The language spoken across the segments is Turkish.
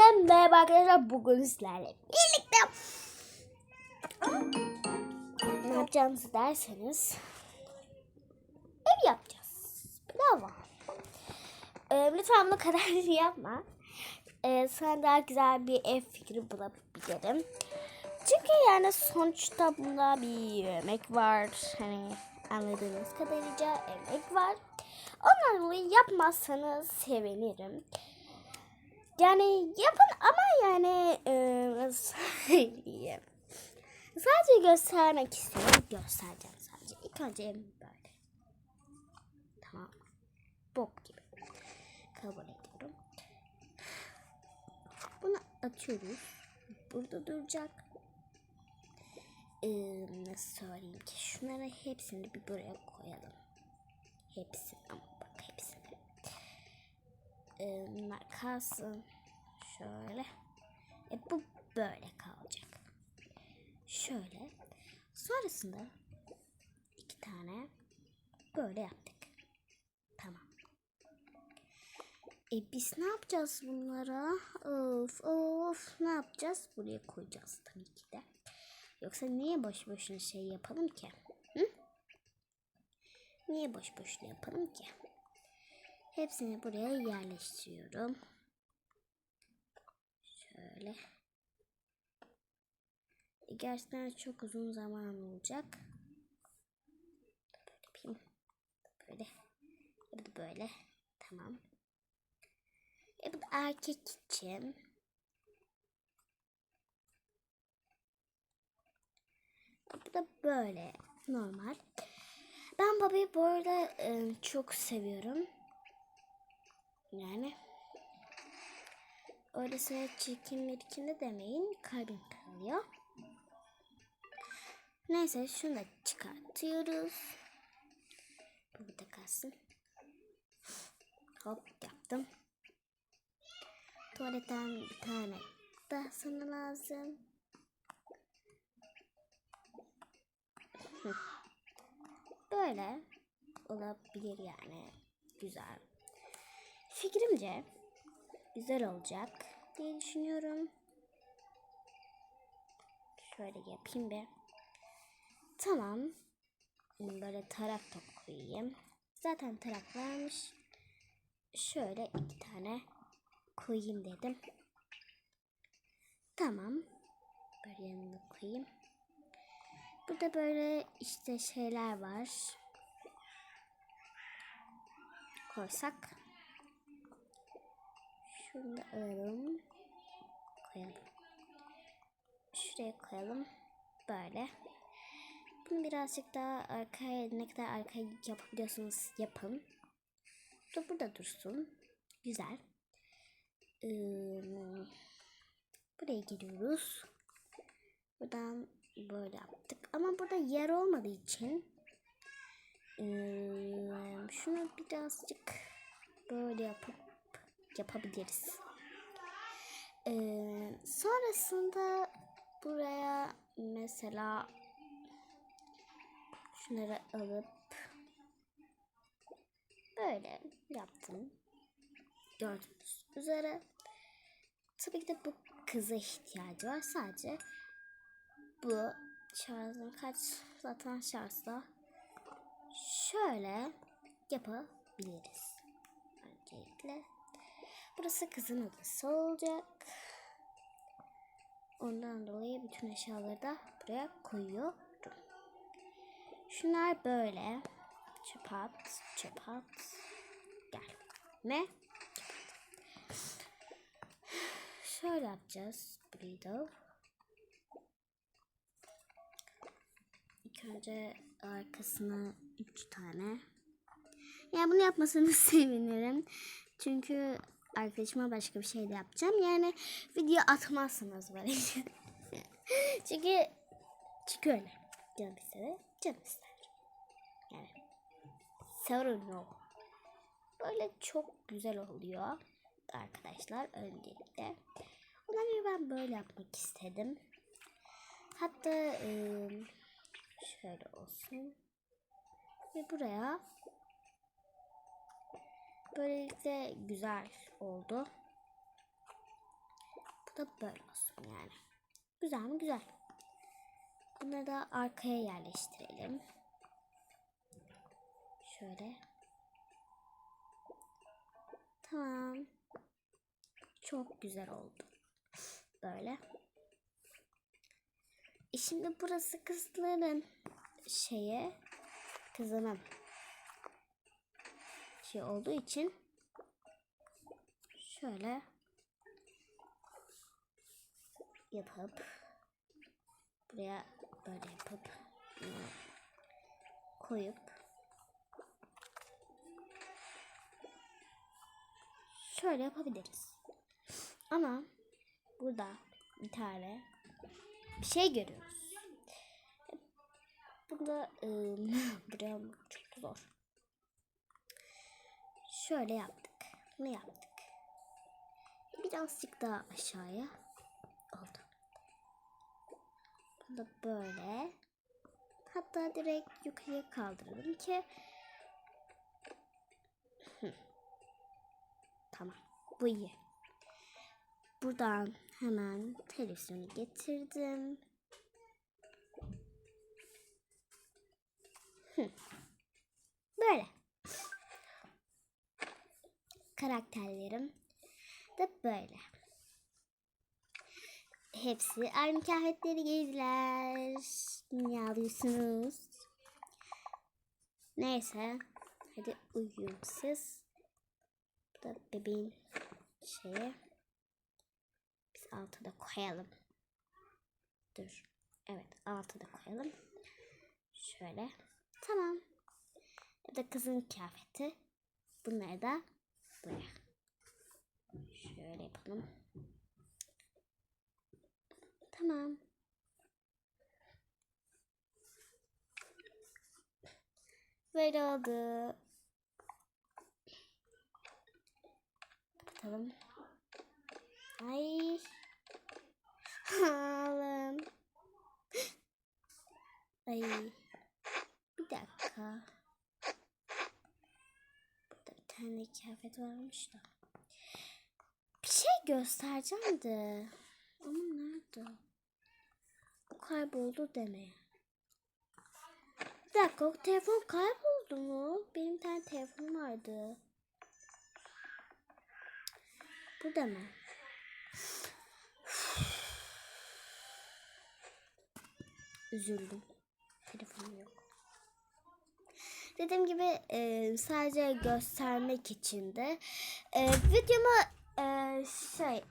Hepinize merhaba arkadaşlar. Bugün sizlerle birlikte ne yapacağımızı derseniz ev yapacağız. Bravo. Ee, lütfen bunu kadar yapma. Ee, sana daha güzel bir ev fikri bulabilirim. Çünkü yani sonuçta bunda bir emek var. Hani anladığınız kadarıyla emek var. Dolayı yapmazsanız sevinirim. Yani yapın ama yani e. Sadece göstermek istiyorum. Göstereceğim sadece. İlk önce böyle. Tamam. Bok gibi. Kabul ediyorum. Bunu atıyoruz. Burada duracak. Ee, nasıl söyleyeyim ki? Şunları hepsini bir buraya koyalım. Hepsini ama. Ee, bunlar kalsın. Şöyle. E bu böyle kalacak. Şöyle. Sonrasında iki tane böyle yaptık. Tamam. E biz ne yapacağız bunlara? Of of ne yapacağız? Buraya koyacağız tabii ki de. Yoksa niye boş boşuna şey yapalım ki? Hı? Niye boş boşuna yapalım ki? Hepsini buraya yerleştiriyorum. Şöyle. Gerçekten çok uzun zaman olacak. Böyle yapayım. Böyle. Bu böyle. Tamam. E bu da erkek için. Bu da böyle. Normal. Ben babayı bu arada e, çok seviyorum. Yani öylesine çirkin mirkin de demeyin. Kalbim kırılıyor. Neyse şunu da çıkartıyoruz. Bu burada kalsın. Hop yaptım. Tuvaletten bir tane daha sana lazım. Böyle olabilir yani. Güzel. Fikrimce güzel olacak diye düşünüyorum. Şöyle yapayım bir. Tamam. Böyle tarak da koyayım. Zaten tarak varmış. Şöyle iki tane koyayım dedim. Tamam. Böyle yanına koyayım. Burada böyle işte şeyler var. Koysak. Şunu da alalım. Koyalım. Şuraya koyalım. Böyle. Bunu birazcık daha arkaya ne kadar arkaya yapabiliyorsanız yapın. Bu da burada dursun. Güzel. Ee, buraya geliyoruz. Buradan böyle yaptık. Ama burada yer olmadığı için ee, şunu birazcık böyle yapıp yapabiliriz. Ee, sonrasında buraya mesela şunları alıp böyle yaptım. Gördüğünüz üzere. Tabii ki de bu kıza ihtiyacı var. Sadece bu şarjın kaç zaten şarjda şöyle yapabiliriz. Öncelikle burası kızın odası olacak. Ondan dolayı bütün eşyaları da buraya koyuyorum. Şunlar böyle. Çöp at, çöp at. Gel. Ne? Şöyle yapacağız. Burayı. İlk önce arkasına üç tane. Yani bunu yapmasanız sevinirim. Çünkü arkadaşıma başka bir şey de yapacağım. Yani video atmazsınız böyle. çünkü çünkü öyle. Canım ister. Canım ister. Yani sorun yok. Böyle çok güzel oluyor arkadaşlar öncelikle. Ona göre ben böyle yapmak istedim. Hatta şöyle olsun. Ve buraya böylelikle güzel oldu. Bu da böyle olsun yani. Güzel mi? Güzel. Bunları da arkaya yerleştirelim. Şöyle. Tamam. Çok güzel oldu. Böyle. E şimdi burası kızların şeye kızının şey olduğu için şöyle yapıp buraya böyle yapıp bunu koyup şöyle yapabiliriz. Ama burada bir tane bir şey görüyoruz. Burada ıı, buraya çok zor. Şöyle yaptık. Ne yaptık? Birazcık daha aşağıya oldu. Bu da böyle. Hatta direkt yukarıya kaldıralım ki. Tamam. Bu iyi. Buradan hemen televizyonu getirdim. Böyle. Karakterlerim de böyle. Hepsi aynı kıyafetleri giydiler. Alıyorsunuz? Neyse. Hadi uyuyun siz. Bu da bebeğin şeyi. Biz altıda koyalım. Dur. Evet altıda koyalım. Şöyle. Tamam. Ya da kızın kıyafeti. Bunları da buraya. Şöyle yapalım. Tamam. Böyle oldu. Kapatalım. Ay. Alım. Ay. Bir dakika. Tane kıyafet varmış da. Bir şey göstereceğim. Ama nerede? O kayboldu deme. Bir dakika o telefon kayboldu mu? Benim tane telefonum vardı. Burada mı? Üzüldüm. Telefonum yok. Dediğim gibi e, sadece göstermek için de e, videomu e, şey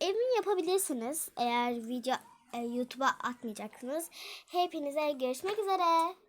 emin yapabilirsiniz eğer video e, YouTube'a atmayacaksınız. Hepinize görüşmek üzere.